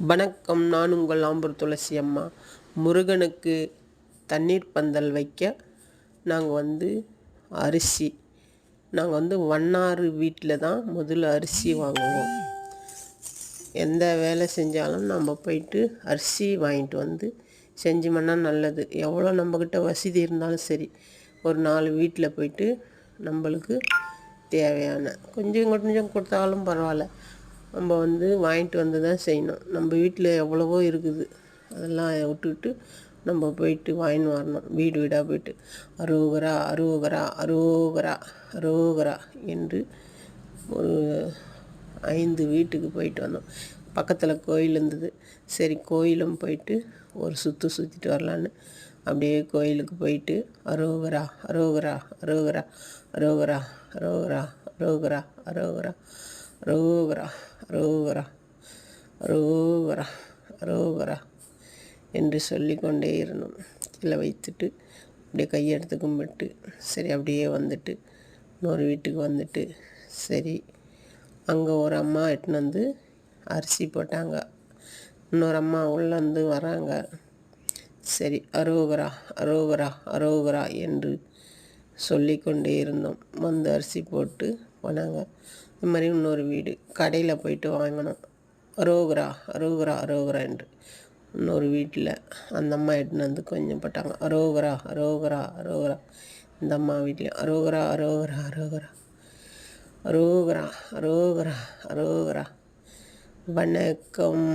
வணக்கம் நான் உங்கள் ஆம்பூர் துளசி அம்மா. முருகனுக்கு தண்ணீர் பந்தல் வைக்க நாங்கள் வந்து அரிசி. நாங்கள் வந்து வண்ணாறு வீட்டில் தான் முதல்ல அரிசி வாங்குவோம். எந்த வேலை செஞ்சாலும் நம்ம போயிட்டு அரிசி வாங்கிட்டு வந்து செஞ்சோம்னா நல்லது. எவ்வளோ நம்மக்கிட்ட வசதி இருந்தாலும் சரி ஒரு நாலு வீட்டில் போயிட்டு நம்மளுக்கு தேவையான கொஞ்சம் கொஞ்சம் கொடுத்தாலும் பரவாயில்ல. நம்ம வந்து வாங்கிட்டு வந்து தான் செய்யணும். நம்ம வீட்டில் எவ்வளவோ இருக்குது. அதெல்லாம் விட்டுட்டு நம்ம போயிட்டு வாங்கின்னு வரணும். வீடு வீடாக போயிட்டு. அரோகரா அரோகரா அரோகரா அரோகரா என்று ஒரு ஐந்து வீட்டுக்கு போயிட்டு வந்தோம். பக்கத்தில் கோயில் இருந்தது. சரி கோயிலும் போயிட்டு ஒரு சுற்று சுற்றிட்டு வரலான்னு அப்படியே கோயிலுக்கு போயிட்டு அரோகரா அரோகரா அரோகரா அரோகரா அரோகரா அரோகரா அரோகரா அரோகரா அரோகரா அரோகரா அரோகரா என்று சொல்லிக்கொண்டே இருந்தோம். கீழே வைத்துட்டு அப்படியே கையெடுத்து கும்பிட்டு சரி அப்படியே வந்துட்டு இன்னொரு வீட்டுக்கு வந்துட்டு சரி அங்கே ஒரு அம்மா எட்டுன்னு வந்து அரிசி போட்டாங்க. இன்னொரு அம்மா உள்ளேருந்து வராங்க. சரி அரோகரா அரோகரா அரோகரா என்று சொல்லிக்கொண்டே இருந்தோம். வந்து அரிசி போட்டு போனாங்க. இது மாதிரி இன்னொரு வீடு. கடையில் போயிட்டு வாங்கினோம். அரோகரா அரோகரா அரோகரா என்று. இன்னொரு வீட்டில் அந்த அம்மா எடுத்துன்னு வந்து கொஞ்சம் போட்டாங்க. அரோகரா அரோகரா அரோகரா. இந்த அம்மா வீட்லேயும் அரோகரா அரோகரா அரோகரா. அரோகரா அரோகரா அரோகரா. வணக்கம்.